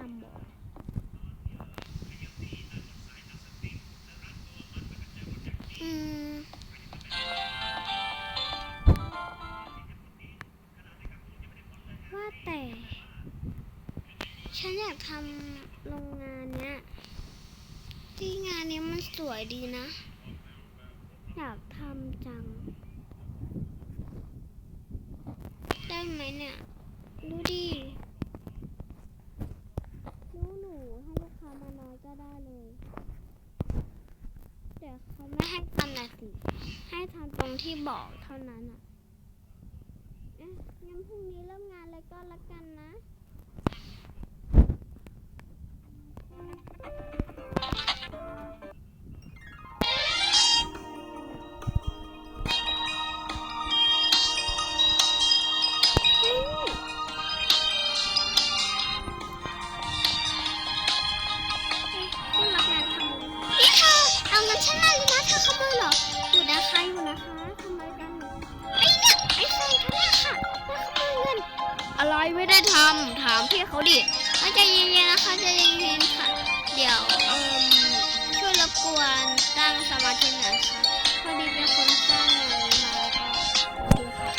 าทำบออืมว่าแต่ ฉันอยากทำโรงงานเนี้ย ที่งานเนี้ยมันสวยดีนะ อยากทำจัง ได้ไหมเนี่ย ดูดิรู้หนู ให้ลูกค้ามาน้อยก็ได้เลย เดี๋ยวเขาไม่ให้ทำนะสิ ให้ทำตรงที่บอกเท่านั้นอะเอ๊ะงั้นพรุ่งนี้เริ่มงานเลยก็แล้วกันนะ ทำถามพี่เขาดิใจเย็นๆนะคะใจเย็นๆค่ะ เดี๋ยวเอ่มช่วยรบกวนตั้งสมาธิหน่อยค่ะพอดีเป็นคนสร้างเงินมาแล้วก็ดูค่ะ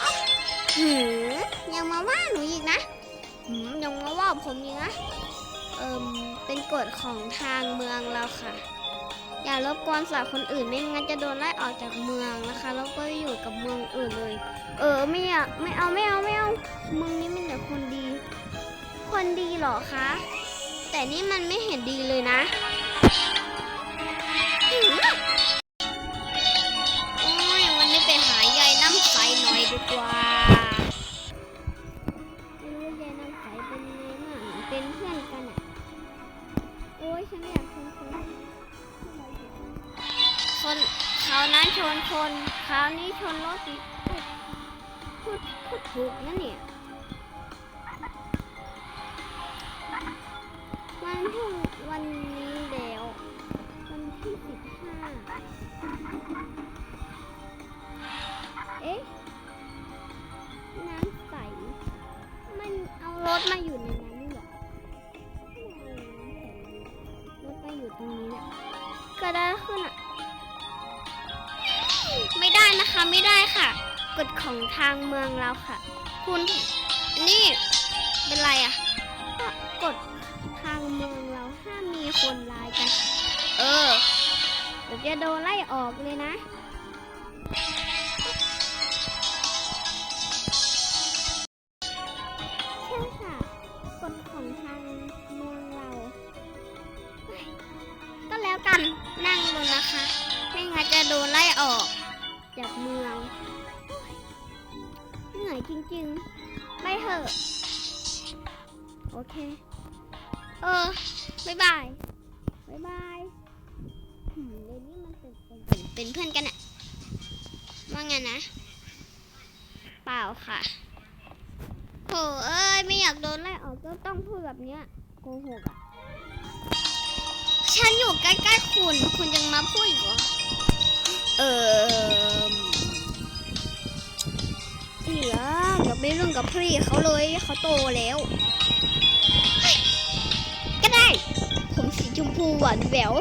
อ๊ะหืมยังมาว่าหนูอีกนะหืมยังมาว่าผมอีกนะเอิมเป็นกฎของทางเมืองเราค่ะ อย่ารบกวนสัตว์คนอื่นไม่งั้นจะโดนไล่ออกจากเมืองนะคะ แล้วก็อยู่กับเมืองอื่นเลย เออไม่อยากไม่เอาไม่เอาไม่เอาเมืองนี้มันแต่คนดี คนดีเหรอคะ แต่นี่มันไม่เห็นดีเลยนะ ดพูด กฎของทางเมืองเราค่ะ คุณนี่เป็นไรอะก็กฎทางเมืองเราห้ามมีคนร้ายกัน เออเดี๋ยวจะโดนไล่ออกเลยนะ จริง ๆไปเถอะโอเค เออบ๊ายบายบ๊ายบายหืมเดี๋ยวนี้มันเป็นเป็นเป็นเพื่อนกันอะว่าไงนะ เปล่าค่ะโถเอ้ยไม่อยากโดนไล่ออกก็ต้องพูดแบบเนี้ยโกหกอะฉันอยู่ใกล้ๆคุณ คุณยังมาพูดอีกเหรอ เออ พี่ละอย่าไปเรื่องกับพี่เขาเลยเขาโตแล้วเฮ้ยก็ได้ ผมสีชมพูหวานแหวว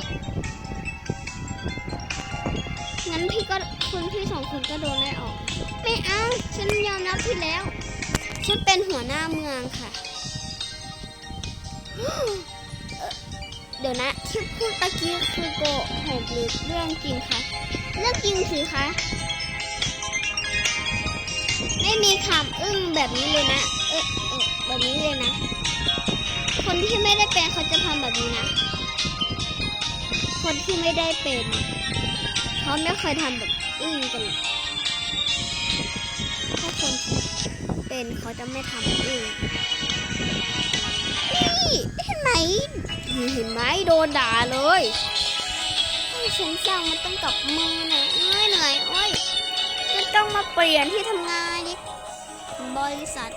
งั้นพี่ก็คุณพี่สองคนก็โดนไล่ออก ไม่เอาฉันยอมรับพี่แล้ว ฉันเป็นหัวหน้าเมืองค่ะเอ่อเดี๋ยวนะที่พูดตะกี้คือโกหกหรือเรื่องจริงคะเรื่องจริงสิคะ ไม่มีคำอึ้งแบบนี้เลยนะ เอ๊ะเอ๊ะแบบนี้เลยนะ คนที่ไม่ได้เป็นเขาจะทำแบบนี้นะ คนที่ไม่ได้เป็นเขาไม่เคยทำแบบอึ้งกันหรอกถ้าคนเป็นเขาจะไม่ทำเองนี่เห็นไหมเห็นไหมโดนด่าเลยฉันสั่งมันต้องกลับมือนะเหนื่อยเหนื่อยโอ้ยจะต้องมาเปลี่ยนที่ทำงาน บริษัท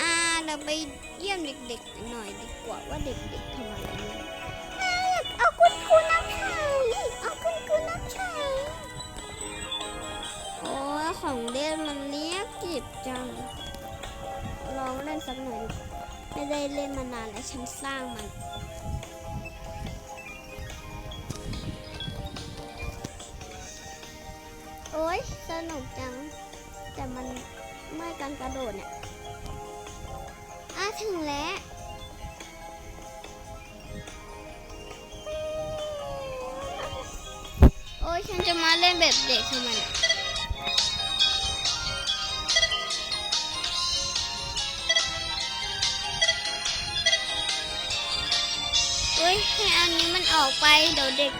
อ่า เราไปเยี่ยมเด็กๆหน่อยดีกว่าว่าเด็กๆทำอะไรอยู่เอาคุณครูน้ำชายเอาคุณครูน้ำชายโอ้ของเล่นมันเรียกจีบจัง ลองเล่นสักหน่อย ไม่ได้เล่นมานานแล้วฉันสร้างมันโอ้ยสนุกจัง แต่มันเมื่อการกระโดดเนี่ยอะถึงแล้วโอ้ยฉันจะมาเล่นแบบเด็กทำไมเนี่ยโอ้ยให้อันนี้มันออกไปเดี๋ยวเด็ก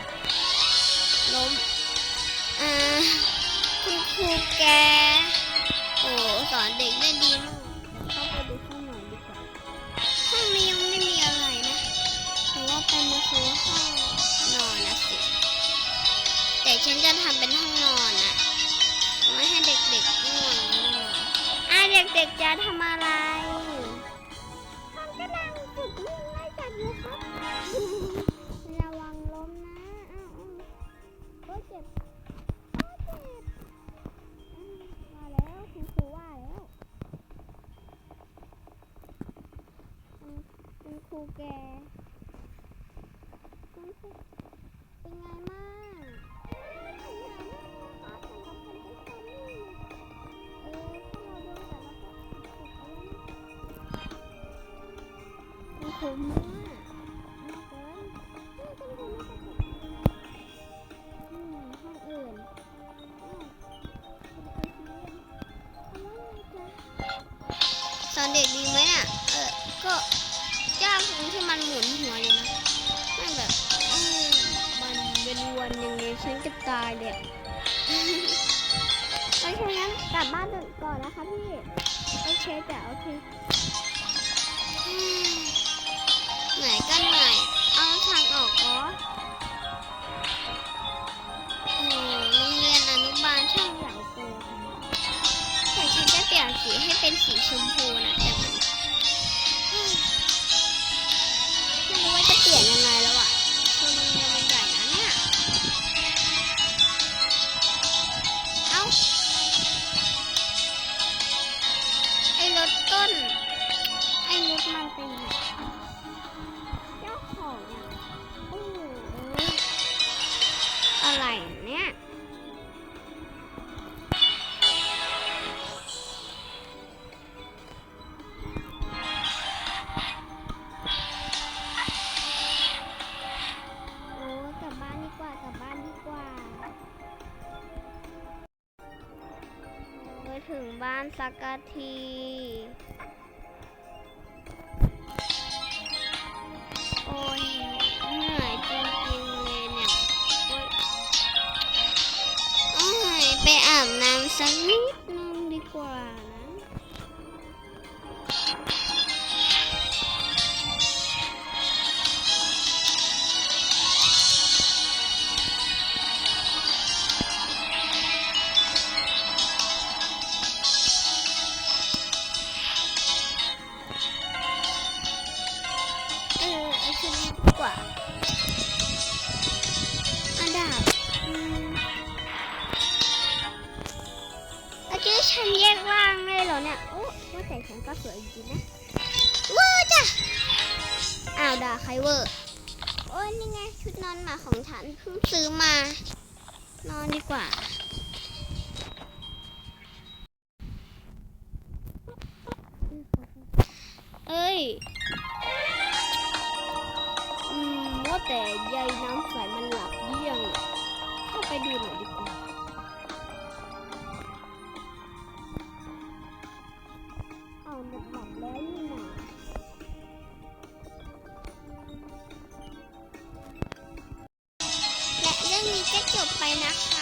ล้มอ่าคุณครูแก สอนเด็กได้ดีมากเข้าไปดูข้างหน่อยดีกว่าห้องนี้ยังไม่มีอะไรนะเพราะว่าเป็นมาคือห้องนอนนะสิแต่ฉันจะทำเป็นห้องนอนนะไม่ให้เด็กๆง่วงนอนอะเด็กๆจะทำอะไร เด็กดีไหมอะเออก็ยากตรงที่มันหมุนหัวอยู่นะไม่แบบเออมันเป็นวันยังไงฉันจะตายเลยอะโอเคงั้นกลับบ้านก่อนนะคะพี่โอเคจ้ะโอเคอืมเหนื่อยก็เหนื่อยเอาทางออกก็โอ้โรงเรียนอนุบาลช่างใหญ่โตแต่ฉันจะเปลี่ยนสีให้เป็นสีชมพู สักกะทีโอ้ยเหนื่อยจริงๆเลยเนี่ยโอ้ยโอ้ยไปอาบน้ำสักนิดนึงดีกว่า ฉันแยกร่างเลยเหรอเนี่ย โอ้ว่าแต่ฉันก็สวยจริงๆนะเวอร์จ้ะ อ้าวด่าใครเวอร์ โอ้ยนี่ไงชุดนอนหมาของฉันเพิ่งซื้อมา นอนดีกว่าเอ้ย อืม ว่าแต่ยายน้ำใสมันหลับเยี่ยงอะเข้าไปดูหน่อยดี ก็จบไปนะคะ